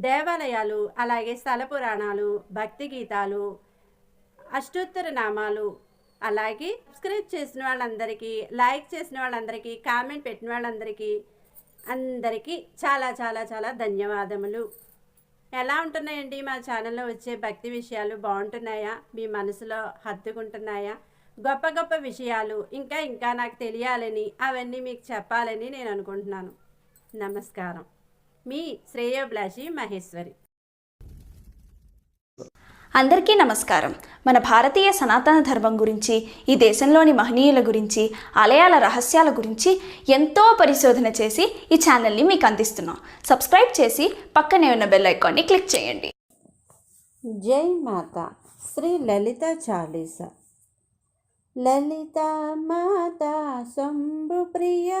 దేవాలయాలు అలాగే స్థల పురాణాలు భక్తి గీతాలు అష్టోత్తర నామాలు అలాగే సబ్స్క్రైబ్ చేసిన వాళ్ళందరికీ లైక్ చేసిన వాళ్ళందరికీ కామెంట్ పెట్టిన వాళ్ళందరికీ అందరికీ చాలా చాలా చాలా ధన్యవాదములు. ఎలా ఉంటున్నాయండి మా ఛానల్లో వచ్చే భక్తి విషయాలు? బాగుంటున్నాయా? మీ మనసులో హత్తుకుంటున్నాయా? గొప్ప గొప్ప విషయాలు ఇంకా ఇంకా నాకు తెలియాలని అవన్నీ మీకు చెప్పాలని నేను అనుకుంటున్నాను. నమస్కారం. మీ శ్రేయోభిలాషి మహేశ్వరి. అందరికీ నమస్కారం. మన భారతీయ సనాతన ధర్మం గురించి ఈ దేశంలోని మహనీయుల గురించి ఆలయాల రహస్యాల గురించి ఎంతో పరిశోధన చేసి ఈ ఛానల్ని మీకు అందిస్తున్నాం. సబ్స్క్రైబ్ చేసి పక్కనే ఉన్న బెల్ ఐకాన్ని క్లిక్ చేయండి. జై మాత. శ్రీ లలిత చాలీస. లలిత మాత శంభు ప్రియ.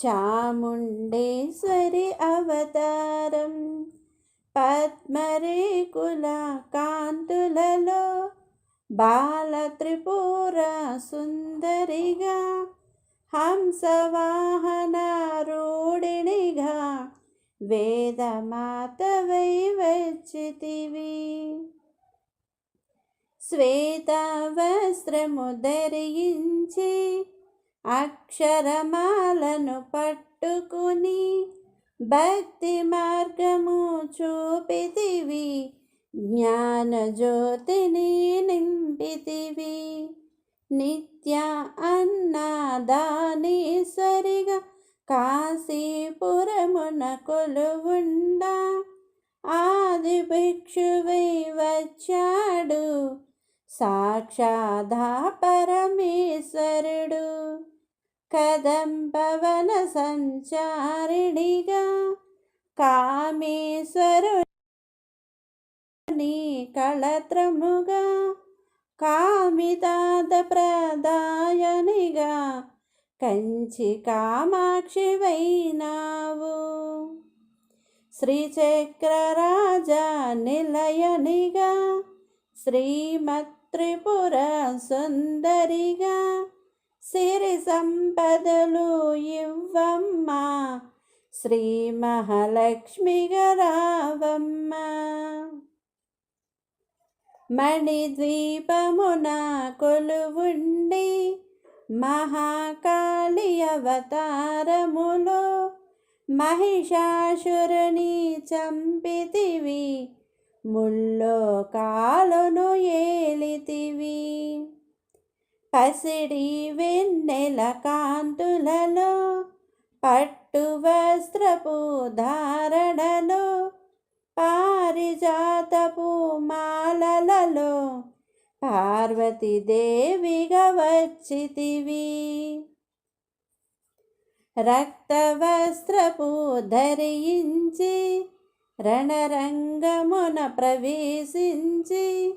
చాముండేశ్వరి అవతారం పద్మరేకుల కాంతులలో బాల త్రిపుర సుందరిగా హంసవాహనారూఢినిగా వేదమాతవై వచ్చితివి. శ్వేత వస్త్రము ధరించి అక్షరమాలను పట్టుకుని భక్తి మార్గము చూపితివి. జ్ఞానజ్యోతిని నింపితివి. నిత్య అన్నదానీశ్వరిగా కాశీపురమున కొలువుండా. ఆది భిక్షువై వచ్చాడు. సాక్షాధా పరమేశ్వరుడు కదంబవన సంచారిణిగా కామేశ్వరుని కళత్రముగా కామితాద ప్రదాయనిగా కంచి కామాక్షి వైనావు. శ్రీచక్రరాజ నిలయనిగా శ్రీమత్రిపుర సుందరిగా సిరి సంపదలు ఇవ్వమ్మ. శ్రీ మహాలక్ష్మిగా రావమ్మ మణిద్వీపమున కొలువుండి మహాకాళి అవతారములో మహిషాసురుని చంపితివి. ముళ్ళో కాలును ఏలితివి. పసిడి వెన్నెల కాంతులలో పట్టు వస్త్రపు ధారణలో పారిజాతపు మాలలలో పార్వతీదేవిగా వచ్చితివి. రక్తవస్త్రపు ధరించి రణరంగమున ప్రవేశించి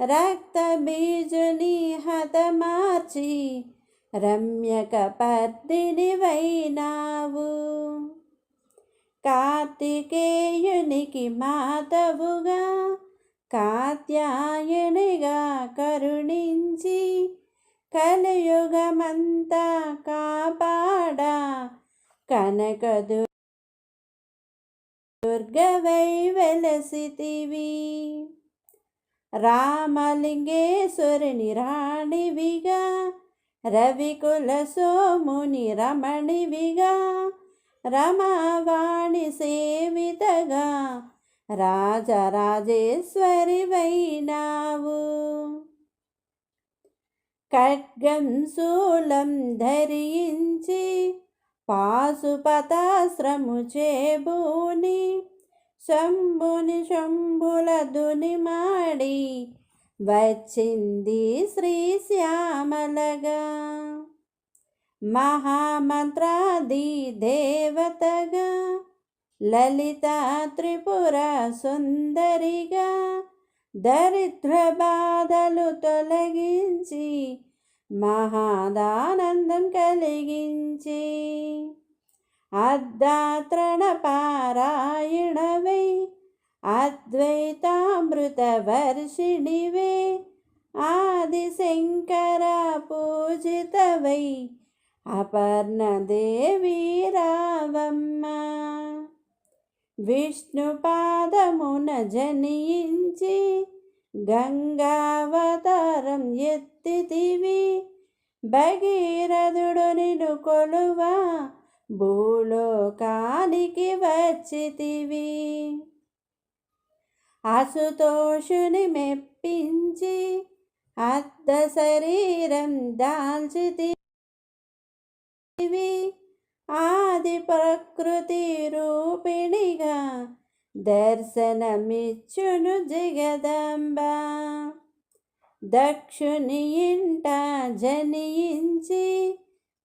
రక్తబీజుని హతమార్చి రమ్యక పర్దిని వైనావు కార్తికేయునికి మాతవుగా కాత్యాయనిగా కరుణించి కలియుగమంతా కాపాడా కనకదు దుర్గవై వెలసితివి. రామలింగేశ్వరుని రాణివిగా రవికుల సోముని రమణివిగా రమావాణి సేవితగా రాజరాజేశ్వరి వైనావు ఖడ్గం శూలం ధరించి పాశుపతాశ్రము చేబూని శంభుని శంభుల దునిమాడి వచ్చింది శ్రీ శ్యామలగా. మహామంత్రాది దేవతగా లలిత త్రిపుర సుందరిగా దరిద్ర బాధలు తొలగించి మహాదానందం కలిగించి. అద్దాత్రణపారాయణవై అద్వైతామృతవర్షిణివే ఆదిశంకర పూజితవై అపర్ణదేవి రావమ్మ. విష్ణుపాదమున జనించి గంగావతారం ఎత్తితివి భగీరథుడు నిను కొలువా భూలోకానికి వచ్చితివి. అసుతోషుని మెప్పించి అర్ధ శరీరం దాల్చితివి. ఆది ప్రకృతి రూపిణిగా దర్శనమిచ్చును జగదంబ. దక్షుని ఇంట జనించి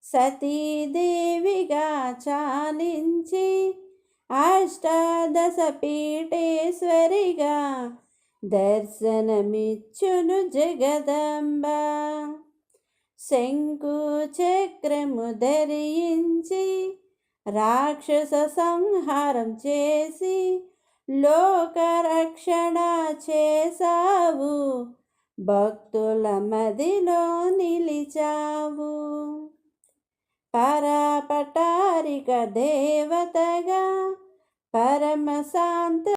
సతీదేవిగా చాలించి అష్టాదశ పీఠేశ్వరిగా దర్శనమిచ్చును జగదంబ. శంకు చక్రము ధరించి రాక్షస సంహారం చేసి లోకరక్షణ చేసావు భక్తుల మదిలో నిలిచావు. పరాపటారిక దేవతగా పరమశాంత